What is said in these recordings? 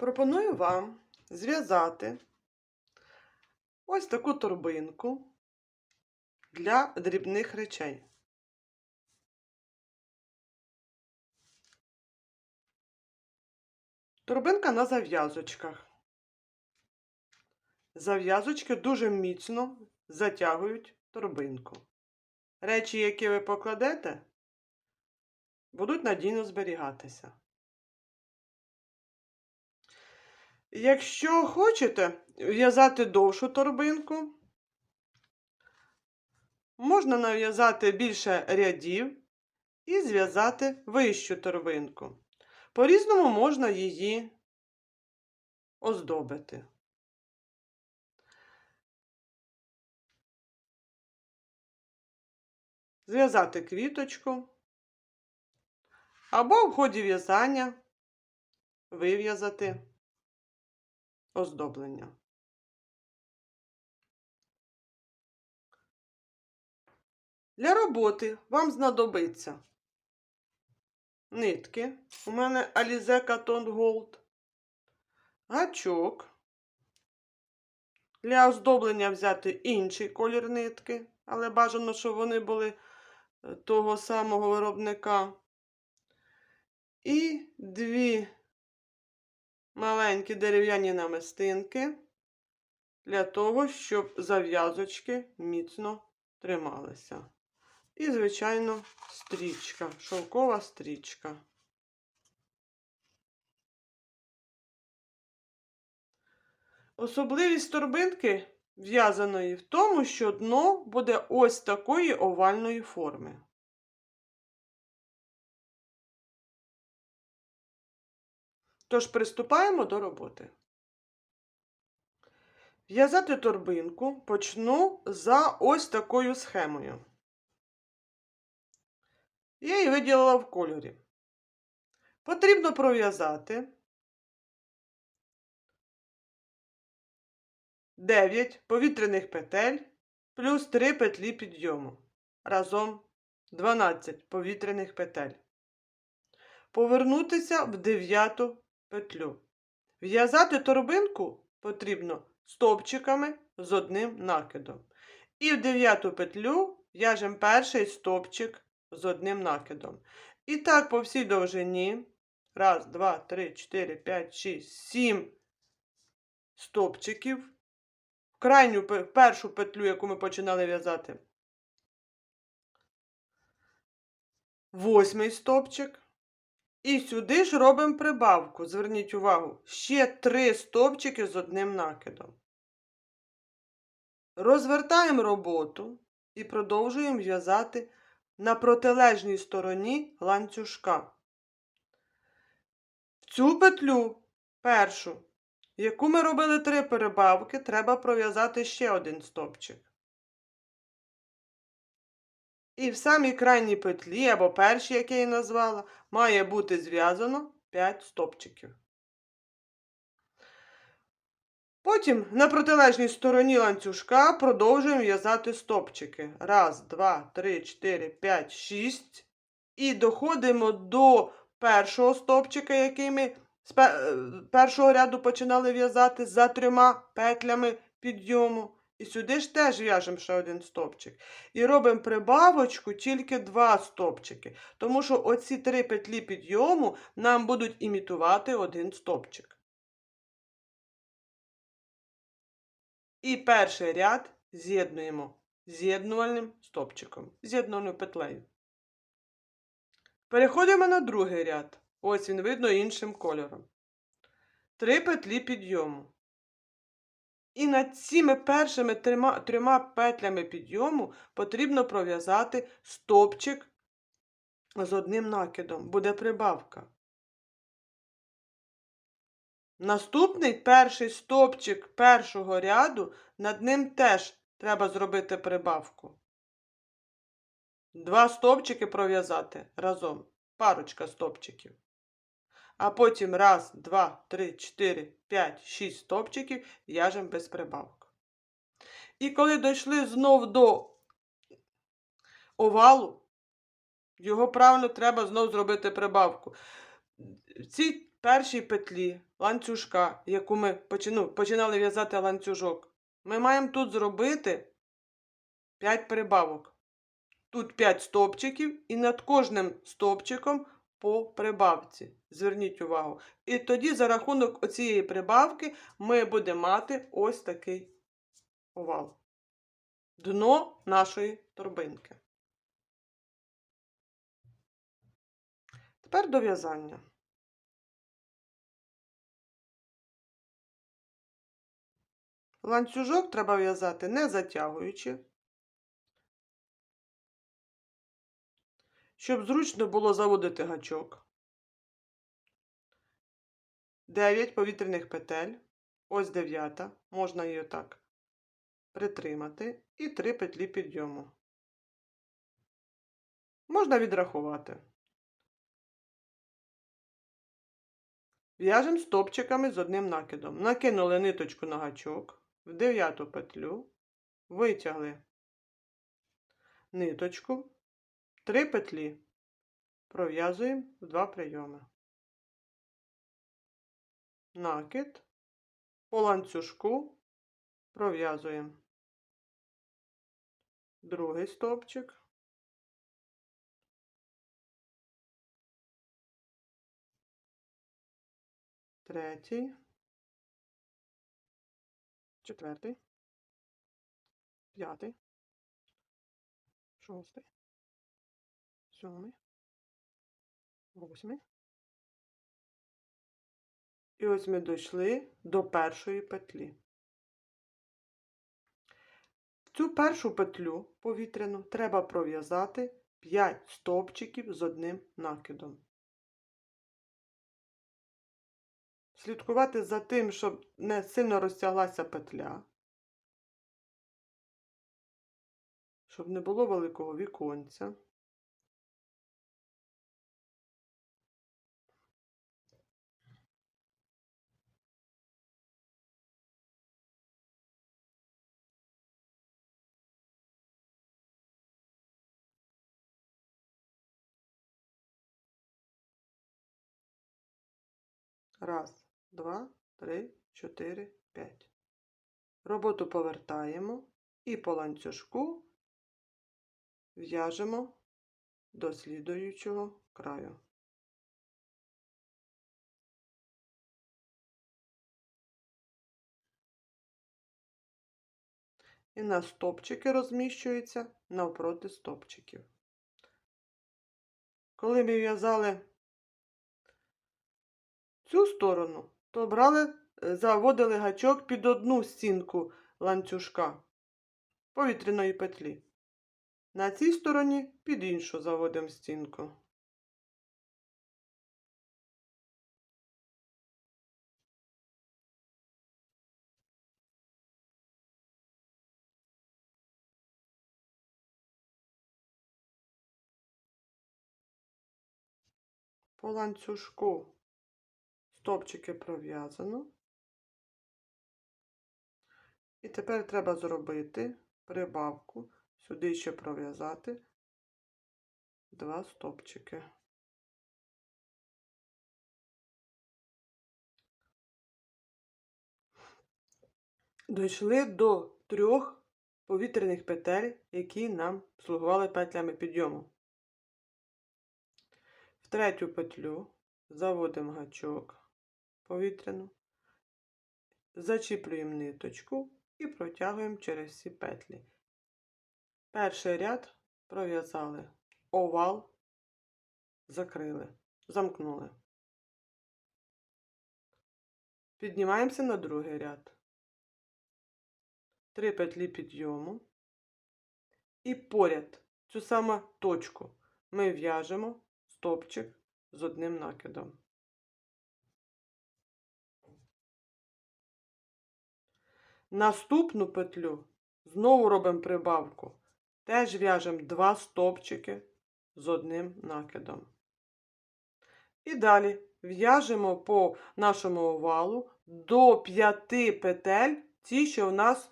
Пропоную вам зв'язати ось таку торбинку для дрібних речей. Торбинка на зав'язочках. Зав'язочки дуже міцно затягують торбинку. Речі, які ви покладете, будуть надійно зберігатися. Якщо хочете в'язати довшу торбинку, можна нав'язати більше рядів і зв'язати вищу торбинку. По-різному можна її оздобити. Зв'язати квіточку або в ході в'язання вив'язати оздоблення. Для роботи вам знадобиться нитки. У мене Alize Cotton Gold, гачок. Для оздоблення взяти інший колір нитки, але бажано, щоб вони були е, того самого виробника. І дві маленькі дерев'яні намистинки для того, щоб зав'язочки міцно трималися. І, звичайно, стрічка, шовкова стрічка. Особливість торбинки в'язаної в тому, що дно буде ось такої овальної форми. Тож приступаємо до роботи. В'язати торбинку почну за ось такою схемою. Я її виділила в кольорі. Потрібно пров'язати 9 повітряних петель плюс 3 петлі підйому. Разом 12 повітряних петель. Повернутися в дев'яту петлю. В'язати торбинку потрібно стовпчиками з одним накидом. І в дев'яту петлю в'яжемо перший стовпчик з одним накидом. І так по всій довжині. Раз, два, три, чотири, п'ять, шість, сім стовпчиків. В крайню першу петлю, яку ми починали в'язати. Восьмий стовпчик. І сюди ж робимо прибавку. Зверніть увагу, ще три стовпчики з одним накидом. Розвертаємо роботу і продовжуємо в'язати на протилежній стороні ланцюжка. В цю петлю першу, яку ми робили три перебавки, треба пров'язати ще один стовпчик. І в самій крайній петлі, або першій, як я її назвала, має бути зв'язано 5 стовпчиків. Потім на протилежній стороні ланцюжка продовжуємо в'язати стовпчики. Раз, два, три, чотири, п'ять, шість. І доходимо до першого стовпчика, який ми з е, першого ряду починали в'язати за трьома петлями підйому. І сюди ж теж в'яжемо ще один стовпчик. І робимо прибавочку тільки два стовпчики. Тому що оці три петлі підйому нам будуть імітувати один стовпчик. І перший ряд з'єднуємо з'єднувальним стовпчиком, з'єднувальною петлею. Переходимо на другий ряд. Ось він видно іншим кольором. Три петлі підйому. І над цими першими трьома, трьома петлями підйому потрібно пров'язати стовпчик з одним накидом. Буде прибавка. Наступний перший стовпчик першого ряду, над ним теж треба зробити прибавку. Два стовпчики пров'язати разом, парочка стовпчиків. А потім раз, два, три, чотири, п'ять, шість стовпчиків в'яжемо без прибавок. І коли дійшли знов до овалу, його правильно треба знов зробити прибавку. В цій першій петлі ланцюжка, яку ми починали в'язати ланцюжок, ми маємо тут зробити 5 прибавок. Тут 5 стовпчиків і над кожним стовпчиком по прибавці. Зверніть увагу. І тоді за рахунок оцієї прибавки ми будемо мати ось такий овал. Дно нашої торбинки. Тепер до в'язання. Ланцюжок треба в'язати не затягуючи, щоб зручно було заводити гачок. 9 повітряних петель. Ось дев'ята. Можна її отак притримати. І 3 петлі підйому. Можна відрахувати. В'яжемо стопчиками з одним накидом. Накинули ниточку на гачок в дев'яту петлю, витягли ниточку, три петлі, пров'язуємо в два прийоми. Накид, по ланцюжку пров'язуємо другий стовпчик. Третій. Четвертий. П'ятий. Шостий. Сьомий. Восьмий. І ось ми дійшли до першої петлі. В цю першу петлю повітряну треба пров'язати 5 стовпчиків з одним накидом. Слідкувати за тим, щоб не сильно розтяглася петля, щоб не було великого віконця. Раз, два, три, чотири, п'ять. Роботу повертаємо і по ланцюжку в'яжемо до слідуючого краю. І на стопчики розміщуються навпроти стопчиків. Коли ми в'язали цю сторону, то брали, е, заводили гачок під одну стінку ланцюжка повітряної петлі. На цій стороні під іншу заводимо стінку. По ланцюжку стопчики пров'язано. І тепер треба зробити прибавку, сюди ще пров'язати два стопчики. Дійшли до трьох повітряних петель, які нам слугували петлями підйому. В третю петлю заводимо гачок повітряну, зачіплюємо ниточку і протягуємо через всі петлі. Перший ряд пров'язали, овал закрили, замкнули. Піднімаємося на другий ряд. Три петлі підйому. І поряд цю саму точку ми в'яжемо стопчик з одним накидом. Наступну петлю знову робимо прибавку. Теж в'яжемо два стопчики з одним накидом. І далі в'яжемо по нашому овалу до 5 петель, ті, що у нас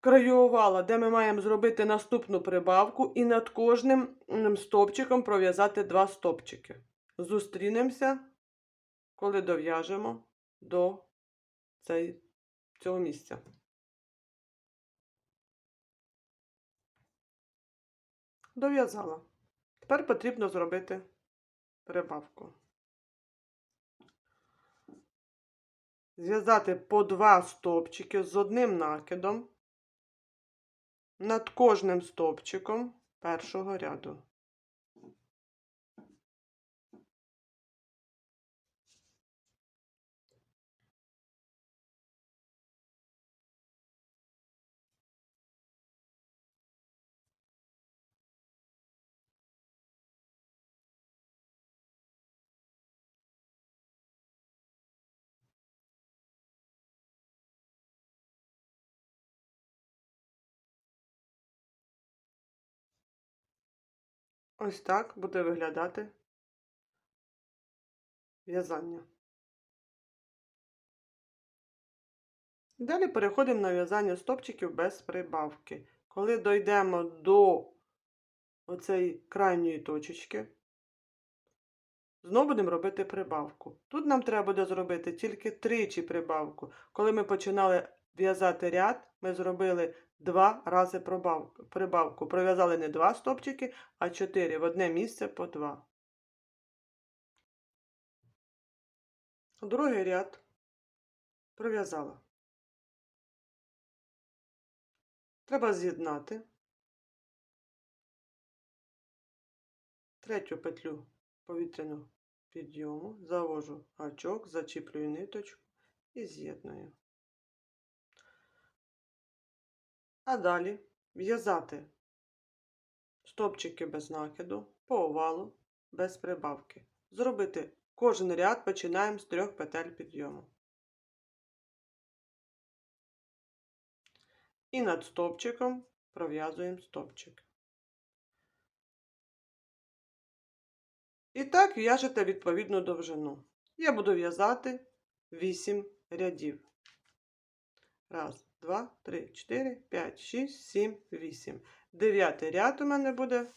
краю овала, де ми маємо зробити наступну прибавку і над кожним м, стопчиком пров'язати два стопчики. Зустрінемося коли дов'яжемо до цей, цього місця. Дов'язала. Тепер потрібно зробити прибавку. Зв'язати по два стовпчики з одним накидом над кожним стовпчиком першого ряду. Ось так буде виглядати в'язання. Далі переходимо на в'язання стопчиків без прибавки. Коли дійдемо до оцеї крайньої точечки, знову будемо робити прибавку. Тут нам треба буде зробити тільки тричі прибавку. Коли ми починали в'язати ряд, ми зробили два рази прибавку. Пров'язали не два стопчики, а чотири в одне місце по два. Другий ряд пров'язала. Треба з'єднати третю петлю повітряного підйому, завожу гачок, зачіплюю ниточку і з'єдную. А далі в'язати стопчики без накиду по овалу без прибавки. Зробити кожен ряд починаємо з трьох петель підйому. І над стовпчиком пров'язуємо стовпчик. І так в'яжете відповідну довжину. Я буду в'язати 8 рядів. Раз, два, три, чотири, п'ять, шість, сім, вісім. Дев'ятий ряд у мене буде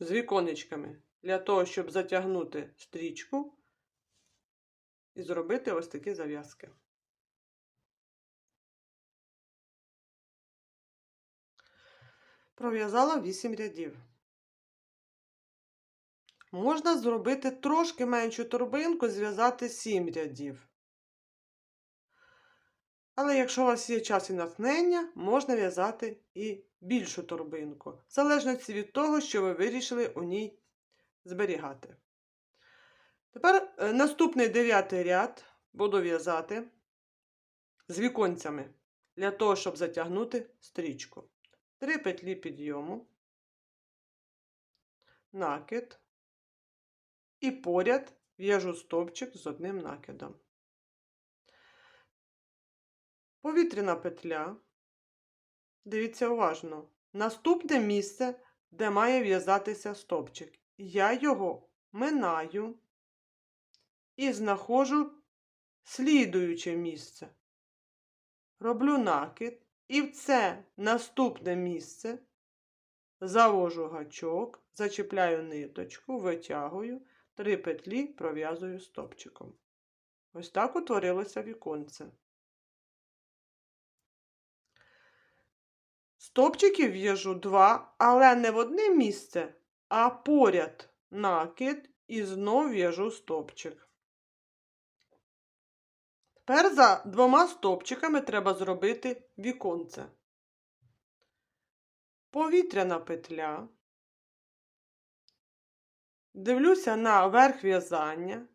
з віконечками для того, щоб затягнути стрічку і зробити ось такі зав'язки. Пров'язала 8 рядів. Можна зробити трошки меншу торбинку, зв'язати 7 рядів. Але якщо у вас є час і натхнення, можна в'язати і більшу торбинку, в залежності від того, що ви вирішили у ній зберігати. Тепер е, наступний дев'ятий ряд буду в'язати з віконцями для того, щоб затягнути стрічку. Три петлі підйому, накид і поряд в'яжу стовпчик з одним накидом. Повітряна петля. Дивіться уважно. Наступне місце, де має в'язатися стовпчик. Я його минаю і знаходжу слідуюче місце. Роблю накид і в це наступне місце завожу гачок, зачіпляю ниточку, витягую, три петлі пров'язую стопчиком. Ось так утворилося віконце. Стопчиків в'яжу два, але не в одне місце, а поряд накид і знов в'яжу стопчик. Тепер за двома стопчиками треба зробити віконце. Повітряна петля. Дивлюся на верх в'язання.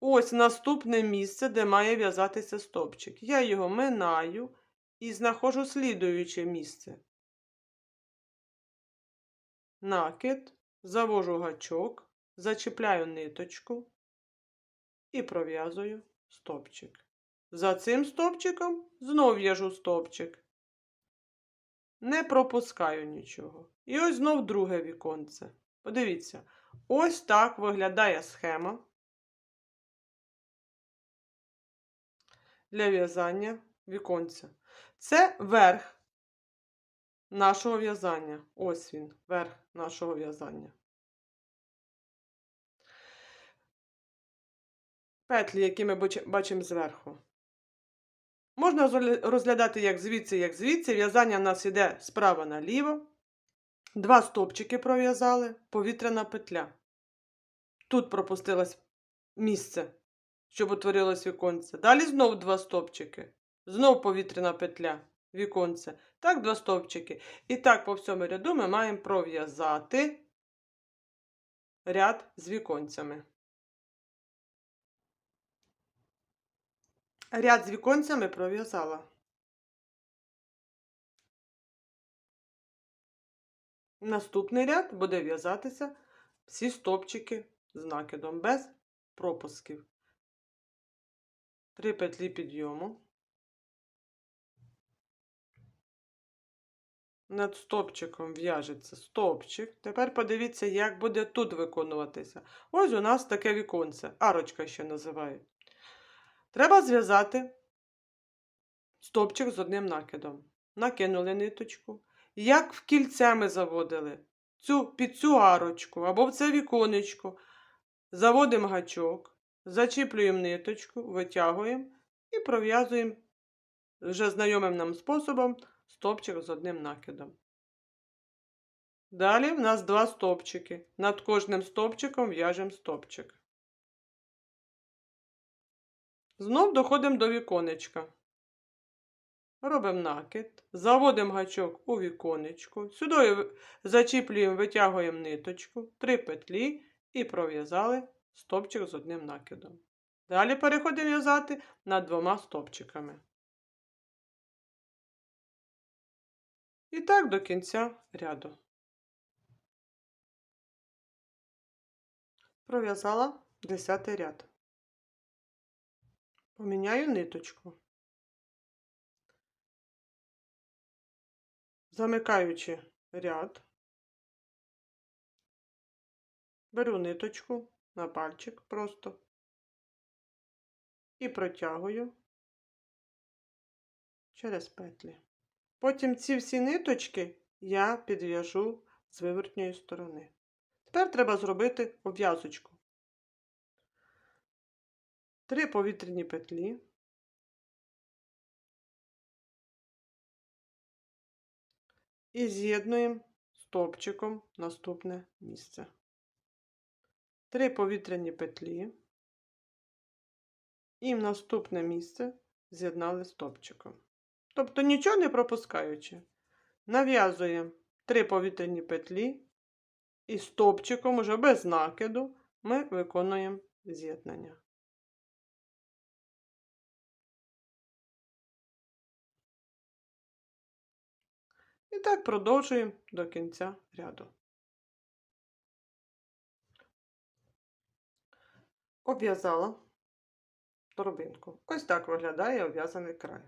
Ось наступне місце, де має в'язатися стопчик. Я його минаю і знаходжу слідуюче місце. Накид, завожу гачок, зачіпляю ниточку і пров'язую стопчик. За цим стопчиком знов в'яжу стопчик. Не пропускаю нічого. І ось знов друге віконце. Подивіться, ось так виглядає схема для в'язання віконця. Це верх нашого в'язання. Ось він, верх нашого в'язання. петлі, які ми бачимо зверху. Можна розглядати як звідси, як звідси. В'язання в нас йде справа наліво. Два стопчики пров'язали, повітряна петля. Тут пропустилось місце, щоб утворилось віконце. Далі знов два стопчики. Знов повітряна петля, віконце. Так, два стовпчики. І так по всьому ряду ми маємо пров'язати ряд з віконцями. Ряд з віконцями пров'язала. Наступний ряд буде в'язатися всі стопчики з накидом без пропусків. Три петлі підйому. Над стопчиком в'яжеться стопчик. Тепер подивіться, як буде тут виконуватися. Ось у нас таке віконце, арочка ще називають. Треба зв'язати стопчик з одним накидом. Накинули ниточку. Як в кільце ми заводили цю, під цю арочку або в це віконечко. Заводимо гачок, зачіплюємо ниточку, витягуємо і пров'язуємо вже знайомим нам способом стопчик з одним накидом. Далі в нас два стопчики. Над кожним стопчиком в'яжемо стопчик. Знов доходимо до віконечка. Робимо накид, заводимо гачок у віконечко, сюди зачіплюємо, витягуємо ниточку, три петлі і пров'язали стопчик з одним накидом. Далі переходимо в'язати над двома стопчиками. І так до кінця ряду. Пров'язала 10 ряд. Поміняю ниточку. Замикаючи ряд, беру ниточку на пальчик просто і протягую через петлі. Потім ці всі ниточки я підв'яжу з вивертньої сторони. Тепер треба зробити обв'язочку. Три повітряні петлі. І з'єднуємо стовпчиком наступне місце. Три повітряні петлі. І в наступне місце з'єднали стовпчиком. Тобто нічого не пропускаючи. Нав'язуємо три повітряні петлі і стовпчиком, уже без накиду, ми виконуємо з'єднання. І так продовжуємо до кінця ряду. Обв'язала торбинку. Ось так виглядає обв'язаний край.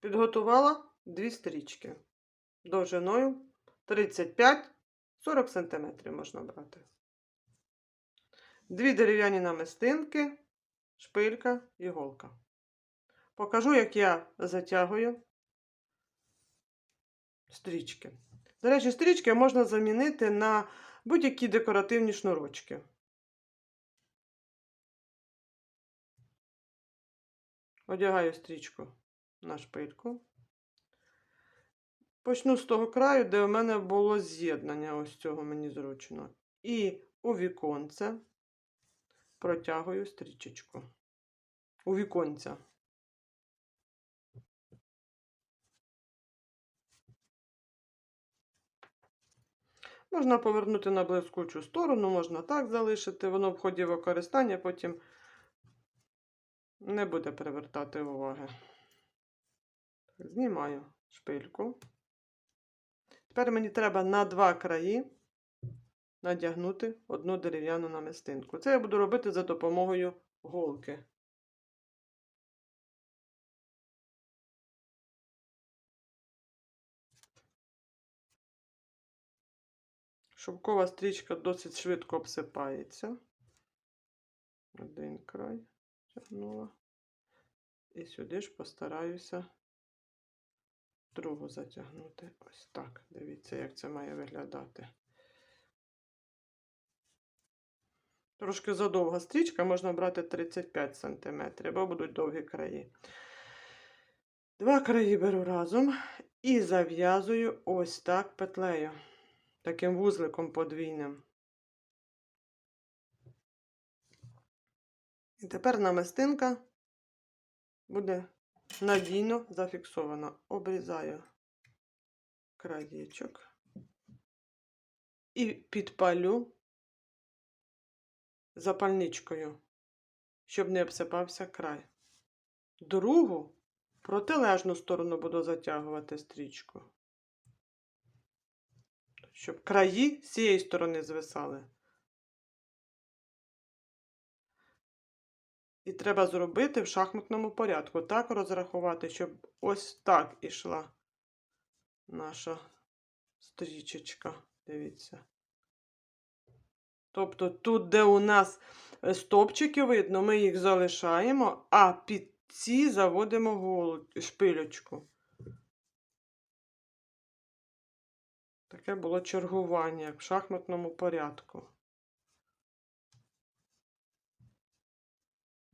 Підготувала дві стрічки довжиною 35-40 см можна брати. Дві дерев'яні намистинки, шпилька і голка. Покажу, як я затягую стрічки. До речі, стрічки можна замінити на будь-які декоративні шнурочки. Одягаю стрічку на шпильку. Почну з того краю, де у мене було з'єднання, ось цього мені зручно. І у віконце протягую стрічечку. У віконця. Можна повернути на блискучу сторону, можна так залишити, воно в ході використання потім не буде привертати уваги. Знімаю шпильку. Тепер мені треба на два краї надягнути одну дерев'яну намистинку. Це я буду робити за допомогою голки. Шовкова стрічка досить швидко обсипається. Один край тягнула. І сюди ж постараюся другу затягнути. Ось так. Дивіться, як це має виглядати. Трошки задовга стрічка, можна брати 35 см, бо будуть довгі краї. Два краї беру разом і зав'язую ось так петлею. Таким вузликом подвійним. І тепер намистинка буде надійно зафіксована. Обрізаю краєчок і підпалю запальничкою, щоб не обсипався край. Другу протилежну сторону буду затягувати стрічку, щоб краї з цієї сторони звисали. І треба зробити в шахматному порядку. Так розрахувати, щоб ось так ішла наша стрічечка. Дивіться. Тобто тут, де у нас е, стопчики видно, ми їх залишаємо, а під ці заводимо голу, шпилючку. Таке було чергування, в шахматному порядку.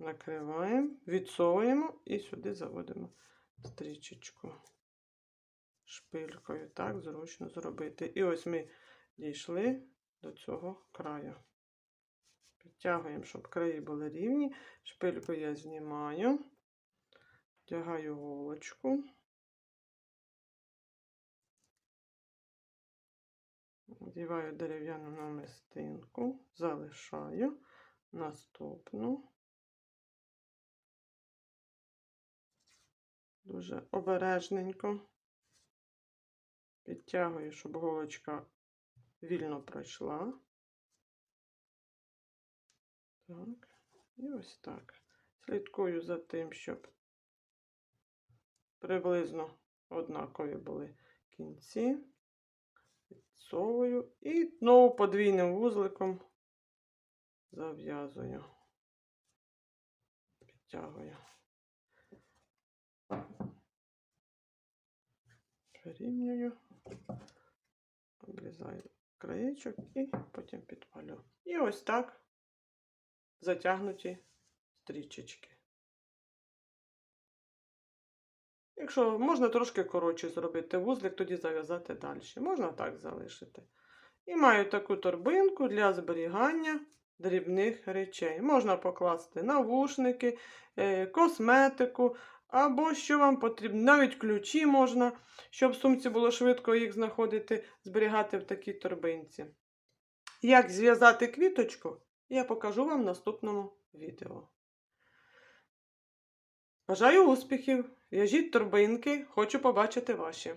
Накриваємо, відсовуємо і сюди заводимо стрічечку шпилькою. Так, зручно зробити. І ось ми дійшли до цього краю. Підтягуємо, щоб краї були рівні. Шпильку я знімаю, вдягаю голочку. Вдіваю дерев'яну намистинку, залишаю наступну. Дуже обережненько. Підтягую, щоб голочка вільно пройшла. Так, і ось так. Слідкую за тим, щоб приблизно однакові були кінці. Підсовую і знову подвійним вузликом зав'язую, підтягую. Вирівнюю, обрізаю краєчок і потім підпалю. І ось так затягнуті стрічечки. Якщо можна трошки коротше зробити вузлик, тоді зав'язати далі. Можна так залишити. І маю таку торбинку для зберігання дрібних речей. Можна покласти навушники, е, косметику, або що вам потрібно. Навіть ключі можна, щоб в сумці було швидко їх знаходити, зберігати в такій торбинці. Як зв'язати квіточку, я покажу вам в наступному відео. Бажаю успіхів! В'яжіть торбинки, хочу побачити ваші.